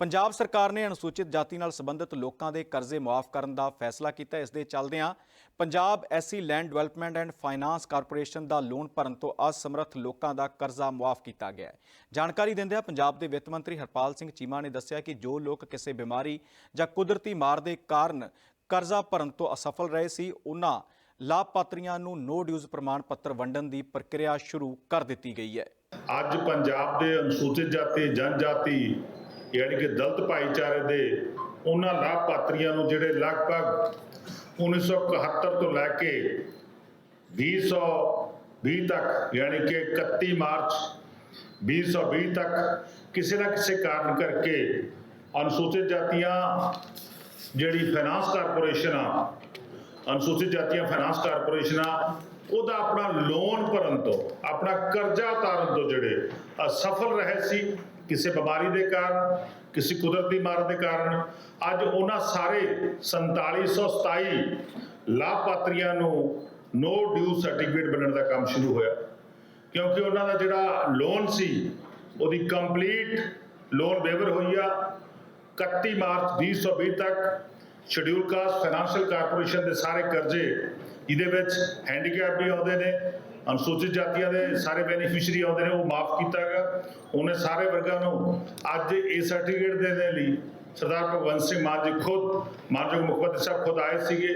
ਪੰਜਾਬ ਸਰਕਾਰ ਨੇ ਅਨੁਸੂਚਿਤ ਜਾਤੀ ਨਾਲ ਸੰਬੰਧਿਤ ਲੋਕਾਂ ਦੇ ਕਰਜ਼ੇ ਮੁਆਫ ਕਰਨ ਦਾ ਫੈਸਲਾ ਕੀਤਾ। ਇਸ ਦੇ ਚੱਲਦਿਆਂ Punjab SC land development and finance corporation the loan ਭਰਨ ਤੋਂ ਅਸਮਰੱਥ ਲੋਕਾਂ ਦਾ ਕਰਜ਼ਾ ਮੁਆਫ ਕੀਤਾ ਗਿਆ ਹੈ। ਜਾਣਕਾਰੀ ਦਿੰਦਿਆਂ ਪੰਜਾਬ ਦੇ ਵਿੱਤ ਮੰਤਰੀ ਹਰਪਾਲ ਸਿੰਘ ਚੀਮਾ ਨੇ ਦੱਸਿਆ ਕਿ ਜੋ ਲੋਕ ਕਿਸੇ ਬਿਮਾਰੀ ਜਾਂ ਕੁਦਰਤੀ ਮਾਰ ਦੇ ਕਾਰਨ ਕਰਜ਼ਾ ਭਰਨ ਤੋਂ ਅਸਫਲ ਰਹੇ ਸੀ, ਉਹਨਾਂ ਲਾਭਪਾਤਰੀਆਂ ਨੂੰ ਨੋ ਡਿਊਜ਼ ਪ੍ਰਮਾਣ ਪੱਤਰ ਵੰਡਣ ਦੀ ਪ੍ਰਕਿਰਿਆ ਸ਼ੁਰੂ ਕਰ ਦਿੱਤੀ ਗਈ ਹੈ। ਅੱਜ ਪੰਜਾਬ ਦੇ ਅਨੁਸੂਚਿਤ ਜਾਤੀ, ਜਨਜਾਤੀ ਯਾਨੀ ਕਿ ਦਲਤ ਭਾਈਚਾਰੇ ਦੇ ਉਹਨਾਂ ਲਾਭਪਾਤਰੀਆਂ ਨੂੰ ਜਿਹੜੇ ਲਗਭਗ 1971 ਤੋਂ ਲੈ ਕੇ 2020 ਤੱਕ, ਯਾਨੀ ਕਿ 31 ਮਾਰਚ 2020 ਤੱਕ ਕਿਸੇ ਨਾ ਕਿਸੇ ਕਾਰਨ ਕਰਕੇ ਅਨੁਸੂਚਿਤ ਜਾਤੀਆਂ, ਜਿਹੜੀ ਫਾਈਨਾਂਸ ਕਾਰਪੋਰੇਸ਼ਨ ਆ ਅਨੁਸੂਚਿਤ ਜਾਤੀਆਂ ਫਾਈਨਾਂਸ ਕਾਰਪੋਰੇਸ਼ਨ ਉਹਦਾ ਆਪਣਾ ਲੋਨ ਭਰਨ ਤੋਂ, ਆਪਣਾ ਕਰਜ਼ਾ ਉਤਾਰਨ ਤੋਂ ਜਿਹੜੇ ਅਸਫਲ ਰਹੇ ਸੀ, ਕਿਸੇ ਬਿਮਾਰੀ ਦੇ ਕਾਰਨ, ਕਿਸੇ ਕੁਦਰਤੀ ਮਾਰ ਦੇ ਕਾਰਨ, ਅੱਜ ਉਹਨਾਂ ਸਾਰੇ 4727 ਲਾਭਪਾਤਰੀਆਂ ਨੂੰ ਨੋ ਡਿਊ ਸਰਟੀਫਿਕੇਟ ਬਣਨ ਦਾ ਕੰਮ ਸ਼ੁਰੂ ਹੋਇਆ। ਕਿਉਂਕਿ ਉਹਨਾਂ ਦਾ ਜਿਹੜਾ ਲੋਨ ਸੀ, ਉਹਦੀ ਕੰਪਲੀਟ ਲੋਨ ਵੇਵਰ ਹੋਈ ਆ 31 ਮਾਰਚ 2020 ਤੱਕ ਸ਼ਡਿਊਲ ਕਾਸਟ ਫਾਈਨੈਂਸ਼ੀਅਲ ਕਾਰਪੋਰੇਸ਼ਨ ਦੇ ਸਾਰੇ ਕਰਜ਼ੇ ਇਹਦੇ ਵਿੱਚ ਹੈਂਡੀਕੈਪ ਵੀ ਆਉਂਦੇ ਨੇ, ਅਨੁਸੂਚਿਤ ਜਾਤੀਆਂ ਦੇ ਸਾਰੇ ਬੈਨੀਫੀਸ਼ੀਅਰੀ ਆਉਂਦੇ ਨੇ, ਉਹ ਮਾਫ ਕੀਤਾ ਗਿਆ। ਉਹਨੇ ਸਾਰੇ ਵਰਗਾਂ ਨੂੰ ਅੱਜ ਇਹ ਸਰਟੀਫਿਕੇਟ ਦੇਣ ਦੇ ਲਈ ਸਰਦਾਰ ਭਗਵੰਤ ਸਿੰਘ ਮਾਨ ਜੀ ਖੁਦ ਮਾਨਯੋਗ ਮੁੱਖ ਮੰਤਰੀ ਸਾਹਿਬ ਖੁਦ ਆਏ ਸੀਗੇ।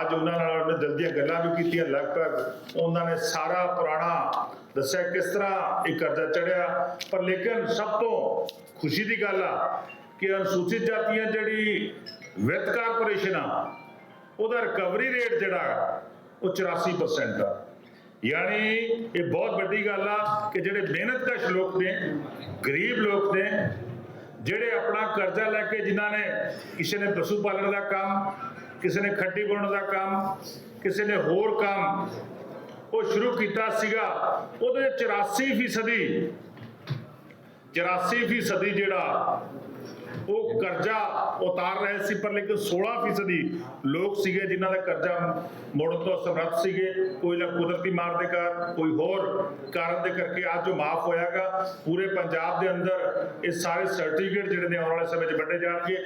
ਅੱਜ ਉਹਨਾਂ ਨਾਲ ਉਹਨੇ ਦਿਲ ਦੀਆਂ ਗੱਲਾਂ ਵੀ ਕੀਤੀਆਂ, ਲਗਭਗ ਉਹਨਾਂ ਨੇ ਸਾਰਾ ਪੁਰਾਣਾ ਦੱਸਿਆ ਕਿਸ ਤਰ੍ਹਾਂ ਇਹ ਕਰਜ਼ਾ ਚੜਿਆ ਪਰ ਲੇਕਿਨ ਸਭ ਤੋਂ ਖੁਸ਼ੀ ਦੀ ਗੱਲ ਆ ਕਿ ਅਨੁਸੂਚਿਤ ਜਾਤੀਆਂ ਜਿਹੜੀ ਵਿੱਤ ਕਾਰਪੋਰੇਸ਼ਨ ਆ, ਉਹਦਾ ਰਿਕਵਰੀ ਰੇਟ ਜਿਹੜਾ ਉਹ 84% ਆ। ਯਾਨੀ ਇਹ ਬਹੁਤ ਵੱਡੀ ਗੱਲ ਆ ਕਿ ਜਿਹੜੇ ਮਿਹਨਤਕਸ਼ ਲੋਕ ਨੇ, ਗਰੀਬ ਲੋਕ ਨੇ, ਜਿਹੜੇ ਆਪਣਾ ਕਰਜ਼ਾ ਲੈ ਕੇ ਜਿਨ੍ਹਾਂ ਨੇ ਕਿਸੇ ਨੇ ਪਸ਼ੂ ਪਾਲਣ ਦਾ ਕੰਮ, ਕਿਸੇ ਨੇ ਖੱਡੀ ਬਣਾਉਣ ਦਾ ਕੰਮ, ਕਿਸੇ ਨੇ ਹੋਰ ਕੰਮ, ਉਹ ਸ਼ੁਰੂ ਕੀਤਾ ਸੀਗਾ, ਉਹਦੇ 84 ਫੀਸਦੀ 84 ਫੀਸਦੀ ਜਿਹੜਾ ਉਹ ਕਰਜ਼ਾ ਉਤਾਰ ਰਹੇ ਸੀ, ਪਰ ਲੇਕਿਨ 16 ਫੀਸਦੀ ਲੋਕ ਸੀਗੇ ਜਿਨ੍ਹਾਂ ਦਾ ਕਰਜ਼ਾ ਮੋੜਨ ਤੋਂ ਸਮਰੱਥ ਸੀਗੇ। ਕੋਈ ਨਾ ਕੁਦਰਤੀ ਮਾਰ ਦੇ ਕਾਰਨ ਕੋਈ ਹੋਰ ਕਾਰਨ ਦੇ ਕਰਕੇ ਅੱਜ ਉਹ ਮਾਫ ਹੋਇਆਗਾ। ਪੂਰੇ ਪੰਜਾਬ ਦੇ ਅੰਦਰ ਇਹ ਸਾਰੇ ਸਰਟੀਫਿਕੇਟ ਜਿਹੜੇ ਨੇ ਆਉਣ ਵਾਲੇ ਸਮੇਂ 'ਚ ਵੰਡੇ ਜਾਣਗੇ।